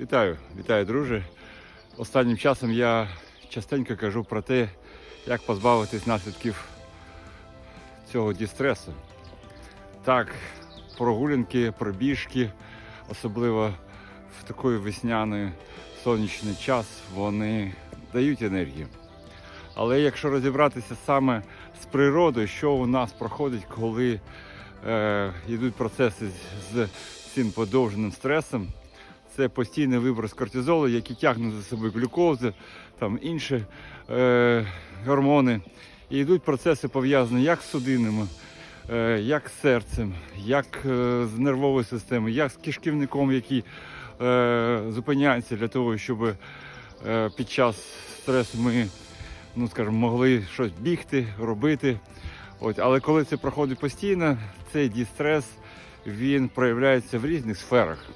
Вітаю, вітаю, друже. Останнім часом я частенько кажу про те, як позбавитись наслідків цього дістресу. Так, прогулянки, пробіжки, особливо в такий весняний сонячний час, вони дають енергію. Але якщо розібратися саме з природою, що у нас проходить, коли е, йдуть процеси з, з цим подовженим стресом, це постійний виброс кортизолу, який тягне за собою глюкозу, там інші е, гормони. І йдуть процеси пов'язані як з судинами, е, як з серцем, як е, з нервовою системою, як з кишківником, який е, зупиняється для того, щоб е, під час стресу ми ну, скажімо, могли щось бігти, робити. От, але коли це проходить постійно, цей дістрес він проявляється в різних сферах.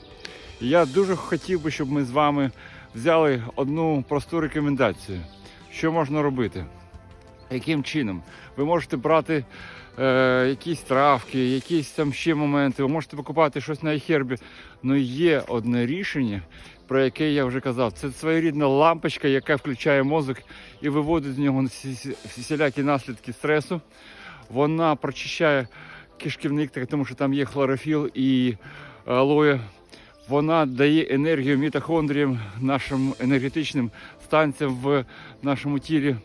Я дуже хотів би, щоб ми з вами взяли одну просту рекомендацію, що можна робити. Яким чином? Ви можете брати е, якісь травки, якісь там ще моменти, ви можете покупати щось на iHerb. Але є одне рішення, про яке я вже казав. Це своєрідна лампочка, яка включає мозок і виводить з нього всілякі наслідки стресу. Вона прочищає кишківник, тому що там є хлорофіл і алоє. Вона дає енергію мітохондріям, нашим енергетичним станціям в нашому тілі.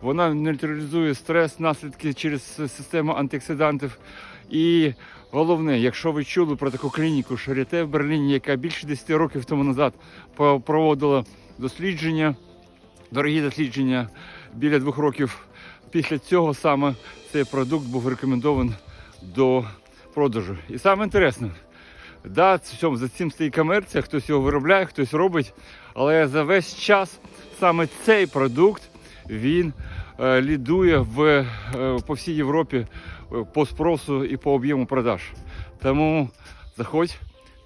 Вона нейтралізує стрес, наслідки через систему антиоксидантів. І головне, якщо ви чули про таку клініку Шаріте в Берліні, яка більше 10 років тому назад проводила дослідження, дорогі дослідження біля двох років. Після цього саме цей продукт був рекомендований до продажу. І саме інтересне, да, цьому, за цим стоїть комерція, хтось його виробляє, хтось робить, але за весь час саме цей продукт він е, лідує в, е, по всій Європі е, по спросу і по об'єму продаж. Тому заходь,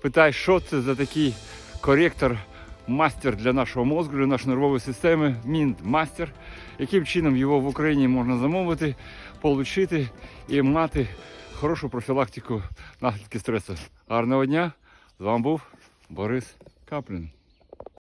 питай, що це за такий коректор, мастер для нашого мозку, для нашої нервової системи, мастер, яким чином його в Україні можна замовити, отримати і мати хорошу профілактику наслідки стресу. Гарного дня! З вами був Борис Каплін.